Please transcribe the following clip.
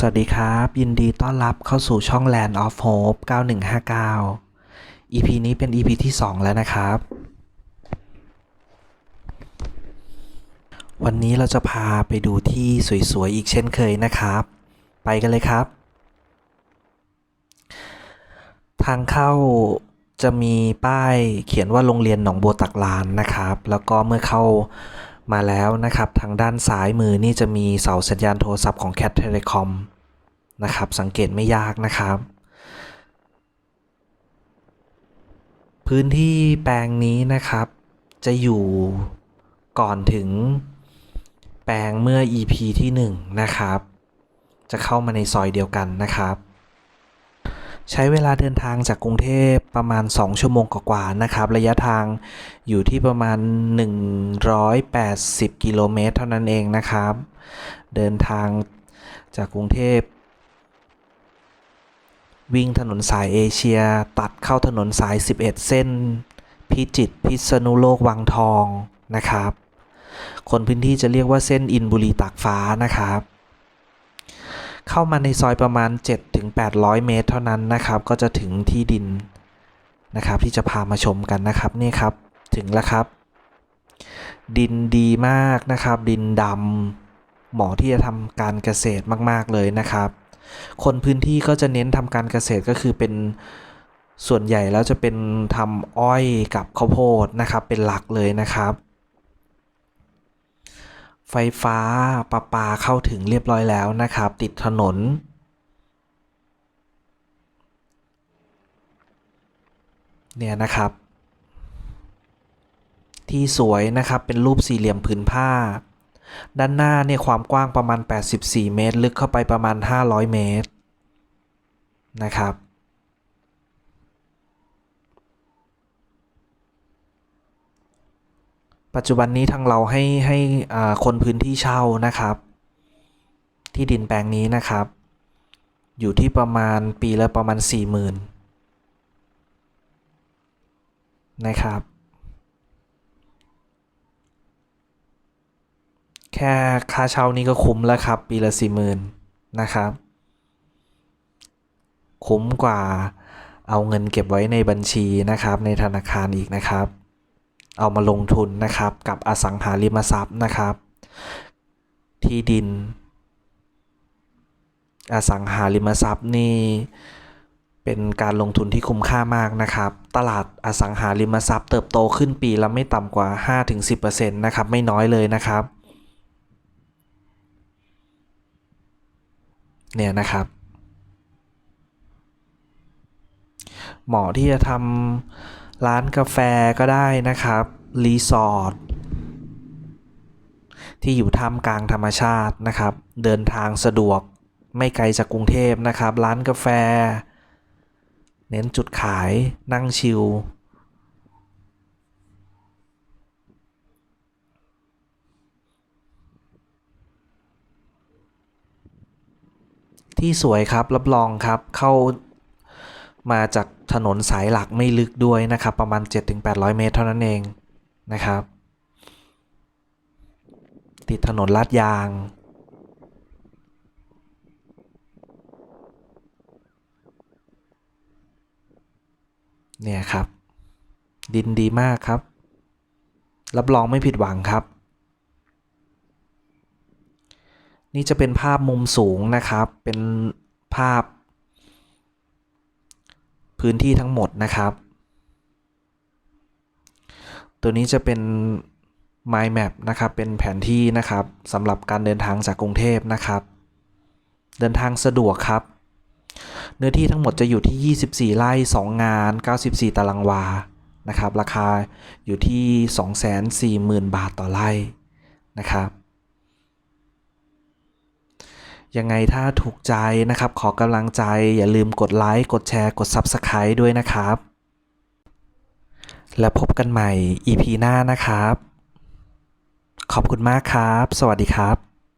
สวัสดีครับ ยินดีต้อนรับเข้าสู่ช่อง Land of Hope 9159 EP นี้เป็น EP ที่ 2 แล้วนะครับ วันนี้เราจะพาไปดูที่สวย ๆ อีกเช่นเคยนะครับ ไปกันเลยครับ ทางเข้าจะมีป้ายเขียนว่าโรงเรียนหนองบัวตักลานนะครับ แล้วก็เมื่อเข้า มาแล้วนะครับ ทางด้านซ้ายมือนี่จะมีเสาสัญญาณโทรศัพท์ของ Cat Telecom นะครับ สังเกตไม่ยากนะครับ พื้นที่แปลงนี้นะครับ จะอยู่ก่อนถึงแปลงเมื่อ EP ที่ 1 นะครับ จะเข้ามาในซอยเดียวกันนะครับ ใช้เวลาเดินทางจากกรุงเทพประมาณ 2 ชั่วโมงกว่าๆนะครับ ระยะทางอยู่ที่ประมาณ 180 กิโลเมตรเท่านั้นเองนะครับ เดินทางจากกรุงเทพวิ่งถนนสายเอเชีย ตัดเข้าถนนสาย 11 เส้น พิจิตรพิษณุโลกวังทองนะครับ คนพื้นที่จะเรียกว่าเส้นอินบุรีตากฟ้านะครับ เข้ามาในซอยประมาณ 7-800 เมตร เท่านั้นนะครับ ก็จะถึงที่ดินนะครับ ที่จะพามาชมกันนะครับนี่ครับถึงแล้วครับ ดินดีมากนะครับ ดินดำเหมาะที่จะทำการเกษตรมาก ๆ เลยนะครับ คนพื้นที่ก็จะเน้นทำการเกษตรก็คือเป็นส่วนใหญ่แล้วจะเป็นทำอ้อยกับข้าวโพดนะครับ เป็นหลักเลยนะครับ ไฟฟ้าประปาเข้าถึงเรียบร้อยแล้วนะครับ ติดถนน เนี่ยนะครับ ที่สวยนะครับเป็นรูปสี่เหลี่ยมผืนผ้า ด้านหน้าเนี่ยความกว้างประมาณ 84 เมตร ลึกเข้าไปประมาณ 500 เมตรนะครับ ปัจจุบันนี้ทางเราให้ให้คนพื้นที่เช่านะครับ ที่ดินแปลงนี้นะครับ อยู่ที่ประมาณปีละประมาณ 40,000นะครับ แค่ค่าเช่านี่ก็คุ้มแล้วครับ ปีละสี่หมื่นนะครับ คุ้มกว่าเอาเงินเก็บไว้ในบัญชีนะครับ ในธนาคารอีกนะครับ เอามาลงทุนนะครับ กับอสังหาริมทรัพย์นะครับ ที่ดิน อสังหาริมทรัพย์นี่เป็นการลงทุนที่คุ้มค่ามากนะครับ ตลาดอสังหาริมทรัพย์เติบโตขึ้นปีละไม่ต่ำกว่า 5-10%นะครับ ไม่น้อยเลยนะครับ เนี่ยนะครับ เหมาะที่จะทำ ร้านกาแฟก็ได้นะครับ รีสอร์ทที่อยู่ท่ามกลางธรรมชาตินะครับ เดินทางสะดวกไม่ไกลจากกรุงเทพนะครับ ร้านกาแฟ เน้นจุดขายนั่งชิลที่สวยครับรับรองครับเข้า มาจากถนนสายหลักไม่ลึกด้วยนะครับ ประมาณ 7-800 เมตรเท่านั้นเองนะครับ ติดถนนลาดยางเนี่ยครับ ดินดีมากครับ รับรองไม่ผิดหวังครับ นี่จะเป็นภาพมุมสูงนะครับ เป็นภาพ พื้นที่ทั้งหมดนะครับ ตัวนี้จะเป็น Mind Map นะครับ เป็นแผนที่นะครับสำหรับการเดินทางจากกรุงเทพนะครับ เดินทางสะดวกครับ เนื้อที่ทั้งหมดจะอยู่ที่ 24 ไร่ 2 งาน 94 ตารางวา นะครับ ราคาอยู่ที่ 240,000 บาทต่อไร่นะครับ ยังไงถ้าถูกใจนะครับ ขอกำลังใจอย่าลืมกดไลค์กดแชร์กด Subscribe ด้วยนะครับ แล้วพบกันใหม่ EP หน้านะครับ ขอบคุณมากครับ สวัสดีครับ